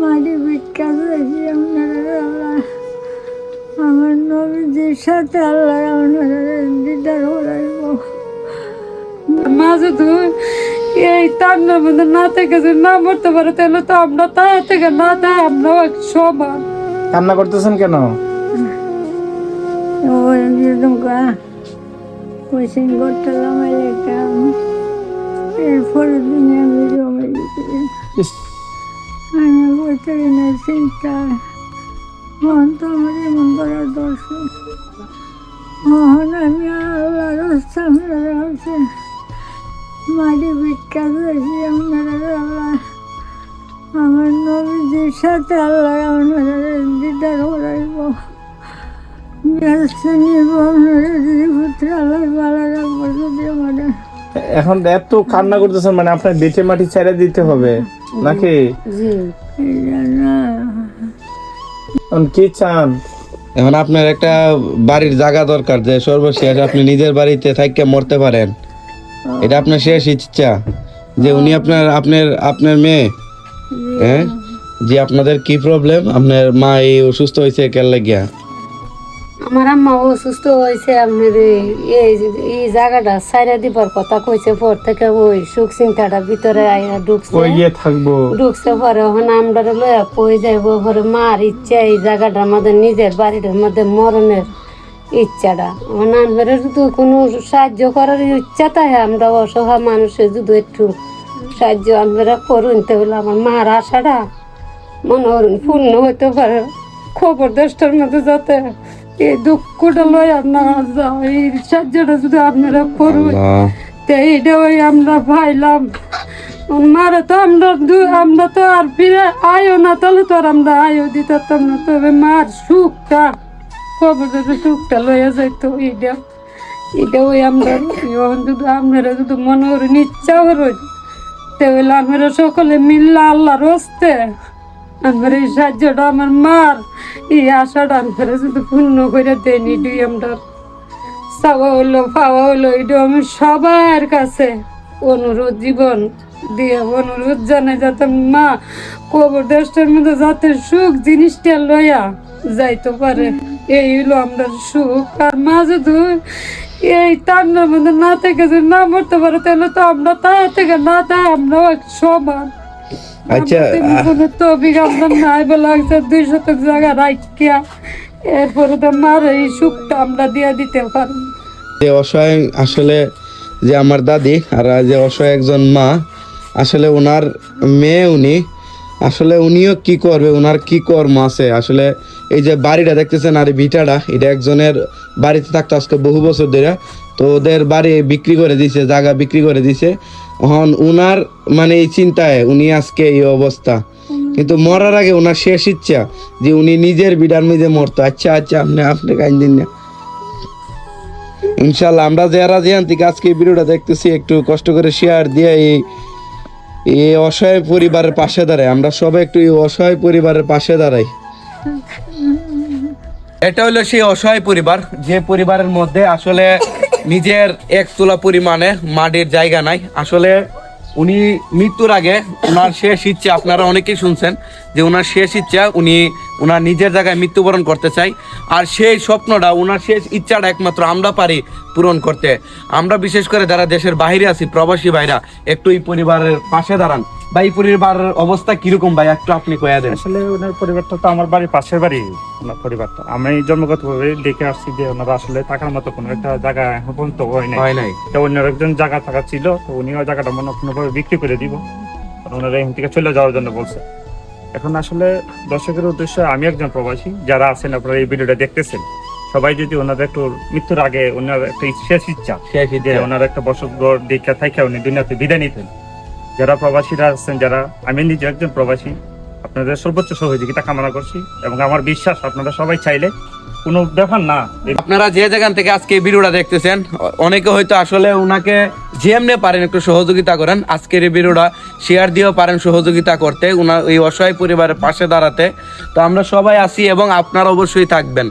মাটি আমার নবীজির সাথে আল্লাহ আপনারা দিদার করাইব মাঝে তো এই তান্নার মধ্যে না থেকে যদি না মরতে পারে তাহলে তো আমরা তার থেকে না তাই আমরাও এক সমান কান্না করতেছেন কেন? ওই যেরকম কোচিং এরপরে দিনে আমি আমি বলতে চিন্তা মন তো আমার এমন করার দর্শন। মহন আমি আল্লাহর সামনে আছে মাটি ভিক্ষা করেছি আপনারা আল্লাহ। আমার নবীজির সাথে আল্লাহ আপনারা দিদার করাইব। ব্যস্ত নিব আপনারা যদি পুত্র আল্লাহ ভালো রাখব যদি আমাদের। এখন এত কান্না করতেছেন মানে আপনার বেটে মাটি ছেড়ে দিতে হবে। নাকি? কি চান? এখন আপনার একটা বাড়ির জায়গা দরকার, যে সর্বশেষ আপনি নিজের বাড়িতে থাইকে মরতে পারেন। এটা আপনার শেষ ইচ্ছা, যে উনি আপনার আপনার আপনার মেয়ে। হ্যাঁ? যে আপনাদের কি প্রবলেম আপনার মা এই অসুস্থ হয়েছে কেন লাগিয়া। আমার আম্মা অসুস্থ হয়েছে আপনার এই- এই জায়গাটা সাইরা দিবার কথা কইছে পর থেকে ওই সুখ চিন্তাটা ভিতরে আইয়া ঢুকছে। কই থাকব? ঢুকছে পরে ওখানে আমরা লইয়া কই যাইব পরে মার ইচ্ছা এই জায়গাটার মধ্যে নিজের বাড়িটার মধ্যে মরণের ইচ্ছাটা। ওখানে আমরা যদি কোনো সাহায্য করার ইচ্ছা তাই আমরা অসহায় মানুষের যদি একটু সাহায্য আমরা করুন তাহলে আমার মার আশাটা মনে পূর্ণ হইতে পারে। খবর দেশটার মধ্যে যাতে এই দুঃখটা লই আপনারা এই সাহায্যটা যদি আপনারা আল্লাহ। তো এইটা ওই আমরা পাইলাম মারে তো আমরা দু- আমরা তো আর ফিরে আয়ও না তাহলে তো আর আমরা আয়ও দিতাম না তবে মার সুখটা যদি সুখটা লইয়া যাইতো এইটা। এটা ওই আমরা যদি আপনারা যদি মনে করেন ইচ্ছা করেন তাহলে আমরা সকলে মিললে আল্লাহর হস্তে আমার এই সাহায্যটা আমার মার। এই আশাটা আমরা যদি পূর্ণ করে দেন এটাই আমরা চাওয়া হলো, পাওয়া হলো এটা আমি সবার কাছে। অনুরোধ জীবন দিয়ে অনুরোধ জানাই যাতে মা কবর দেশটার মধ্যে যাতে সুখ জিনিসটা লইয়া যাইতে পারে। এই হলো আমরা সুখ। আর মা যদি এই তান্নার মধ্যে না থেকে যদি না মরতে পারে, তাহলে তো আমরা তার থেকে না তাই আমরাও এক সমান। আচ্ছা, আমাদের কোনো নাই বলে একটা দুই শতক জায়গা রাখিয়া এরপরে তো মার এই সুখটা আমরা দিয়ে দিতে পারি যে অসহায় আসলে যে আমার দাদি আর যে অসহায় একজন মা আসলে ওনার মেয়ে উনি আসলে উনিও কি করবে ওনার কি কর্ম আছে? আসলে এই যে বাড়িটা দেখতেছেন আর ভিটাটা এটা একজনের বাড়িতে থাকতো আজকে বহু বছর ধরে। তো ওদের বাড়ি বিক্রি করে দিছে জায়গা বিক্রি করে দিছে। এখন উনার মানে এই চিন্তায় উনি আজকে এই অবস্থা। কিন্তু মরার আগে ওনার শেষ ইচ্ছা যে উনি নিজের বিডার মধ্যে মরতো। আচ্ছা আচ্ছা আপনি আপনি কাইন দিন না। ইনশাল্লাহ আমরা যারা জিয়ান থেকে আজকে এই ভিডিওটা দেখতেছি একটু কষ্ট করে শেয়ার দিয়ে এই এই অসহায় পরিবারের পাশে দাঁড়াই আমরা সবাই একটু এই অসহায় পরিবারের পাশে দাঁড়াই। এটা হলো সেই অসহায় পরিবার। যে পরিবারের মধ্যে আসলে নিজের এক তোলা পরিমাণে মাটির জায়গা নাই। আসলে উনি মৃত্যুর আগে ওনার শেষ ইচ্ছা, আপনারা অনেকেই শুনছেন যে ওনার শেষ ইচ্ছা উনি ওনার নিজের জায়গায় মৃত্যুবরণ করতে চাই। আর সেই স্বপ্নটা, ওনার শেষ ইচ্ছাটা একমাত্র আমরা পারি পূরণ করতে। আমরা বিশেষ করে যারা দেশের বাইরে আছি, প্রবাসী ভাইরা, একটু এই পরিবারের পাশে দাঁড়ান। বা এই পরিবারের অবস্থা কীরকম ভাই? একটু আপনি কয়া দেন। আসলে ওনার পরিবারটা তো আমার বাড়ির পাশের বাড়ি ওনার পরিবারটা। আমি জন্মগতভাবে দেখে আসছি যে ওনারা আসলে থাকার মতো কোনো একটা জায়গা এখন পর্যন্ত হয় নাই। হয় নাই। তো অন্যের একজন জায়গা থাকা ছিল তো উনি ওই জায়গাটা মনে কোনোভাবে বিক্রি করে দিব। ওনারা এখান থেকে চলে যাওয়ার জন্য বলছে। এখন আসলে দর্শকের উদ্দেশ্যে আমি একজন প্রবাসী যারা আছেন আপনারা এই ভিডিওটা দেখতেছেন। সবাই যদি ওনাদের একটু মৃত্যুর আগে ওনার একটা শেষ ইচ্ছা শেষ যে ইচ্ছা ওনার একটা বসত ঘর দীক্ষা থাকে উনি দুনিয়াতে বিদায় নিতেন। যারা প্রবাসীরা আছেন, যারা, আমি নিজে একজন প্রবাসী, আপনাদের সর্বোচ্চ সহযোগিতা কামনা করছি এবং আমার বিশ্বাস আপনারা সবাই চাইলে কোনো ব্যাপার না। আপনারা যে জায়গান থেকে আজকে ভিডিওটা দেখতেছেন, অনেকে হয়তো আসলে ওনাকে যেমনে পারেন একটু সহযোগিতা করেন, আজকের এই শেয়ার দিয়েও পারেন সহযোগিতা করতে ওনার এই অসহায় পরিবারের পাশে দাঁড়াতে। তো আমরা সবাই আছি এবং আপনারা অবশ্যই থাকবেন।